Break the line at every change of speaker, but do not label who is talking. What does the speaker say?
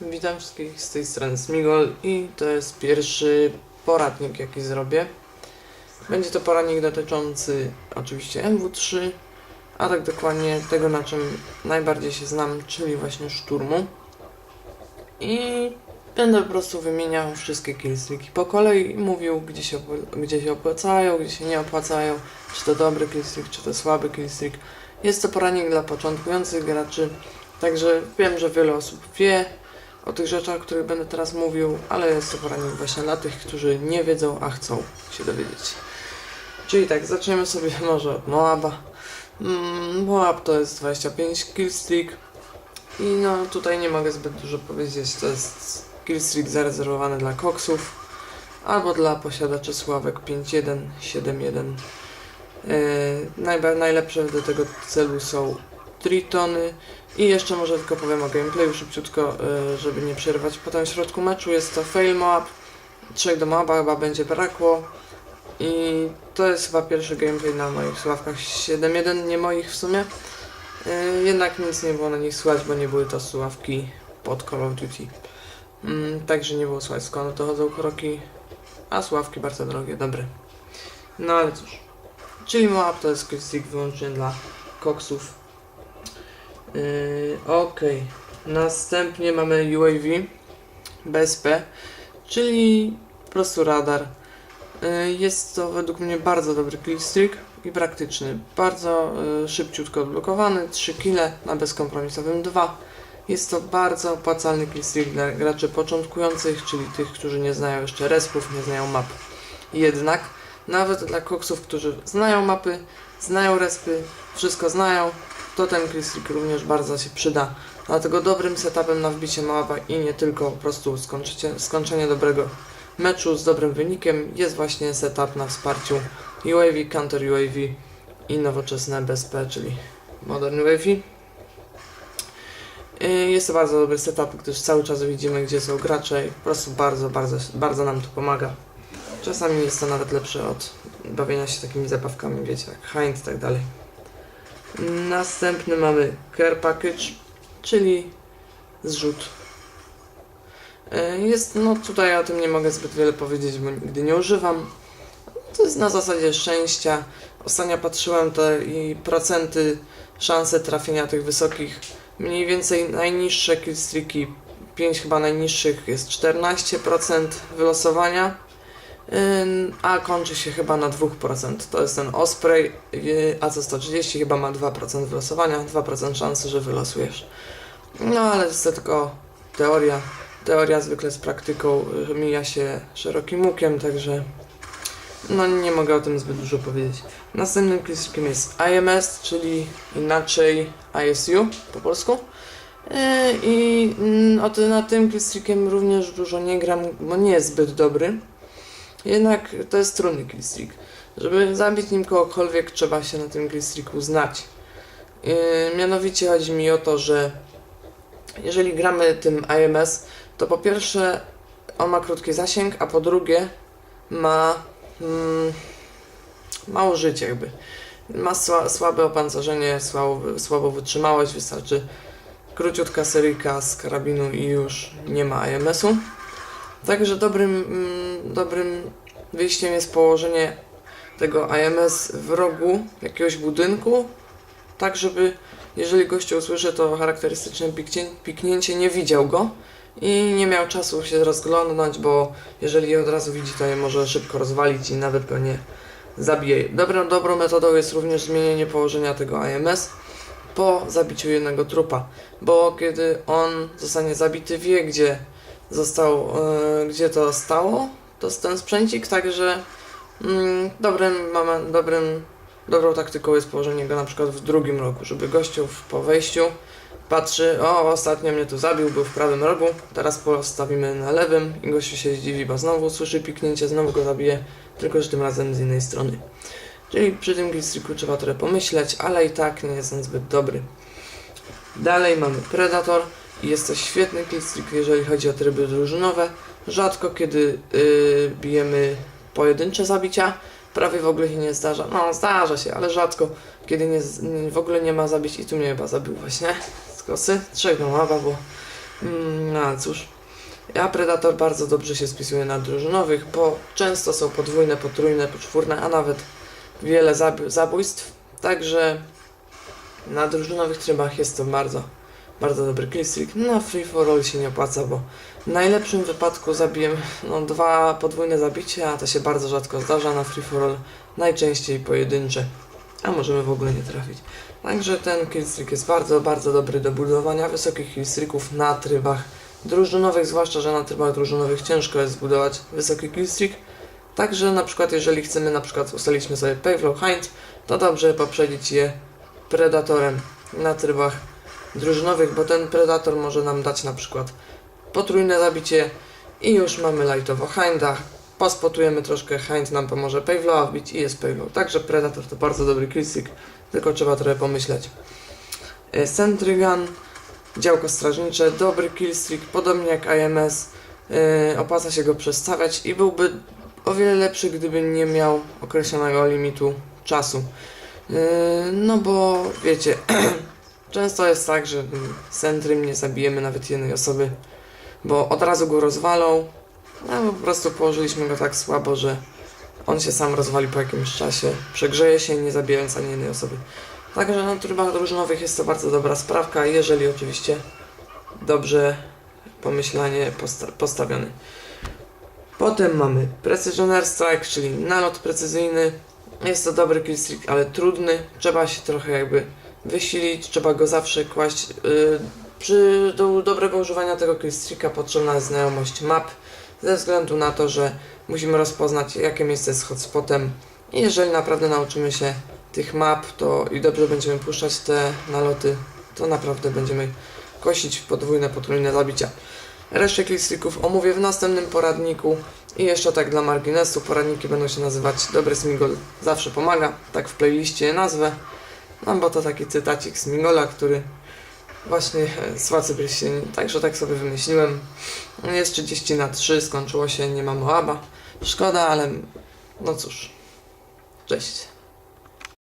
Witam wszystkich z tej strony Smigol i to jest pierwszy poradnik jaki zrobię. Będzie to poradnik dotyczący oczywiście MW3, a tak dokładnie tego na czym najbardziej się znam, czyli właśnie szturmu. I będę po prostu wymieniał wszystkie killstreaki po kolei i mówił gdzie się, gdzie się opłacają, gdzie się nie opłacają, czy to dobry killstreak, czy to słaby killstreak. Jest to poradnik dla początkujących graczy, także wiem, że wiele osób wie, o tych rzeczach, o których będę teraz mówił, ale jest to poradnik właśnie dla tych, którzy nie wiedzą, a chcą się dowiedzieć. Czyli tak, zaczniemy sobie może od Moaba. Mm, Moab to jest 25 killstreak i no tutaj nie mogę zbyt dużo powiedzieć, to jest killstreak zarezerwowany dla koksów albo dla posiadaczy sławek 5.1, 7.1. Yy, najba- najlepsze do tego celu są tritony, i jeszcze może tylko powiem o gameplayu szybciutko, y, żeby nie przerwać potem w środku meczu. Jest to fail Moab. Trzech do Moaba chyba będzie brakło. I to jest chyba pierwszy gameplay na moich sławkach 7.1, nie moich w sumie. Y, Jednak nic nie było na nich słychać, bo nie były to sławki pod Call of Duty. Mm, Także nie było słychać skąd dochodzą kroki, a sławki bardzo drogie, dobre. No ale cóż. Czyli Moab to jest stick wyłącznie dla koksów Yy, Okej. Następnie mamy UAV BSP, czyli po prostu radar. Yy, jest to według mnie bardzo dobry clickstreak i praktyczny. Bardzo yy, szybciutko odblokowany, 3 kile na bezkompromisowym 2. Jest to bardzo opłacalny clickstreak dla graczy początkujących, czyli tych, którzy nie znają jeszcze respów, nie znają map. Jednak nawet dla koksów, którzy znają mapy, znają respy, wszystko znają, to ten clickstreak również bardzo się przyda. Dlatego dobrym setupem na wbicie mapa i nie tylko po prostu skończenie, dobrego meczu z dobrym wynikiem jest właśnie setup na wsparciu UAV, Counter UAV i nowoczesne BSP, czyli Modern UAV. Yy, Jest to bardzo dobry setup, gdyż cały czas widzimy gdzie są gracze i po prostu bardzo, bardzo, bardzo nam to pomaga. Czasami jest to nawet lepsze od bawienia się takimi zabawkami, wiecie, jak Hind i tak dalej. Następny mamy Care Package, czyli zrzut. E, Jest, no tutaj o tym nie mogę zbyt wiele powiedzieć, bo nigdy nie używam. To jest na zasadzie szczęścia. Ostatnio patrzyłem te i procenty, szanse trafienia tych wysokich. Mniej więcej najniższe killstreaki, 5 chyba najniższych jest 14% wylosowania. A kończy się chyba na 2%. To jest ten Osprey yy, AC-130, chyba ma 2% wylosowania, 2% szansy, że wylosujesz. No ale jest to tylko teoria. Teoria zwykle z praktyką yy, mija się szerokim łukiem, także no nie mogę o tym zbyt dużo powiedzieć. Następnym klikiem jest IMS, czyli inaczej ISU po polsku. Yy, I mm, na tym klikiem również dużo nie gram, bo nie jest zbyt dobry. Jednak to jest trudny killstreak. Żeby zabić nim kogokolwiek, trzeba się na tym killstreaku znać. Yy, mianowicie chodzi mi o to, że jeżeli gramy tym IMS, to po pierwsze on ma krótki zasięg, a po drugie ma mm, mało życia jakby. Ma sła, słabe opancerzenie, słabo, słabą wytrzymałość, wystarczy króciutka seryjka z karabinu i już nie ma IMS-u. Także dobrym, mm, dobrym wyjściem jest położenie tego AMS w rogu jakiegoś budynku, tak żeby jeżeli gościu usłyszy to charakterystyczne piknię, piknięcie, nie widział go i nie miał czasu się rozglądnąć, bo jeżeli je od razu widzi, to je może szybko rozwalić i nawet pewnie zabije. Dobrą, dobrą metodą jest również zmienienie położenia tego AMS po zabiciu jednego trupa, bo kiedy on zostanie zabity, wie gdzie został, e, gdzie to stało, to ten sprzęcik, także mm, dobrym, mamy, dobrym, dobrą taktyką jest położenie go na przykład w drugim rogu, żeby gościu po wejściu patrzy, o ostatnio mnie tu zabił, był w prawym rogu, teraz postawimy na lewym i gościu się zdziwi, bo znowu słyszy piknięcie, znowu go zabije, tylko że tym razem z innej strony. Czyli przy tym killstreaku trzeba trochę pomyśleć, ale i tak nie jest on zbyt dobry. Dalej mamy Predator, Jest to świetny killstreak, jeżeli chodzi o tryby drużynowe. Rzadko kiedy yy, bijemy pojedyncze zabicia, prawie w ogóle się nie zdarza. No, zdarza się, ale rzadko, kiedy nie, w ogóle nie ma zabić. I tu mnie chyba zabił właśnie z kosy. Trzech do mapa, bo mm, no cóż. Ja Predator bardzo dobrze się spisuje na drużynowych, bo często są podwójne, potrójne, poczwórne, a nawet wiele zab- zabójstw. Także na drużynowych trybach jest to bardzo, bardzo dobry killstreak. Na free for all się nie opłaca, bo w najlepszym wypadku zabiję no, dwa podwójne zabicia, a to się bardzo rzadko zdarza na free for all. Najczęściej pojedyncze, a możemy w ogóle nie trafić. Także ten killstreak jest bardzo, bardzo dobry do budowania wysokich killstreaków na trybach drużynowych, zwłaszcza, że na trybach drużynowych ciężko jest zbudować wysoki killstreak. Także na przykład jeżeli chcemy na przykład ustaliśmy sobie Pavlow Hind, to dobrze poprzedzić je Predatorem na trybach drużynowych, bo ten Predator może nam dać na przykład potrójne zabicie i już mamy lightowo Hinda. Pospotujemy troszkę, Hind nam pomoże Pavlowa wbić i jest Pavlow. Także Predator to bardzo dobry killstreak, tylko trzeba trochę pomyśleć. E, Sentry Gun, działko strażnicze, dobry killstreak, podobnie jak IMS. Yy, opłaca się go przestawiać i byłby o wiele lepszy, gdyby nie miał określonego limitu czasu. Yy, no bo wiecie, często jest tak, że centrym nie zabijemy nawet jednej osoby, bo od razu go rozwalą, a po prostu położyliśmy go tak słabo, że on się sam rozwali po jakimś czasie, przegrzeje się nie zabijając ani jednej osoby. Także na trybach drużynowych jest to bardzo dobra sprawka, jeżeli oczywiście dobrze pomyślanie posta postawiony. Potem mamy Precision Airstrike, czyli nalot precyzyjny. Jest to dobry killstreak, ale trudny. Trzeba się trochę jakby wysilić, trzeba go zawsze kłaść. Yy, przy do dobrego używania tego killstreaka potrzebna jest znajomość map, ze względu na to, że musimy rozpoznać jakie miejsce jest hotspotem i jeżeli naprawdę nauczymy się tych map to i dobrze będziemy puszczać te naloty, to naprawdę będziemy kosić podwójne, potrójne zabicia. Resztę killstreaków omówię w następnym poradniku i jeszcze tak dla marginesu, poradniki będą się nazywać Dobry Smigol zawsze pomaga, tak w playliście nazwę, no bo to taki cytacik Smigola, który właśnie e, słacy byliście, także tak sobie wymyśliłem. Jest 30 na 3, skończyło się, nie ma Moaba. Szkoda, ale no cóż. Cześć.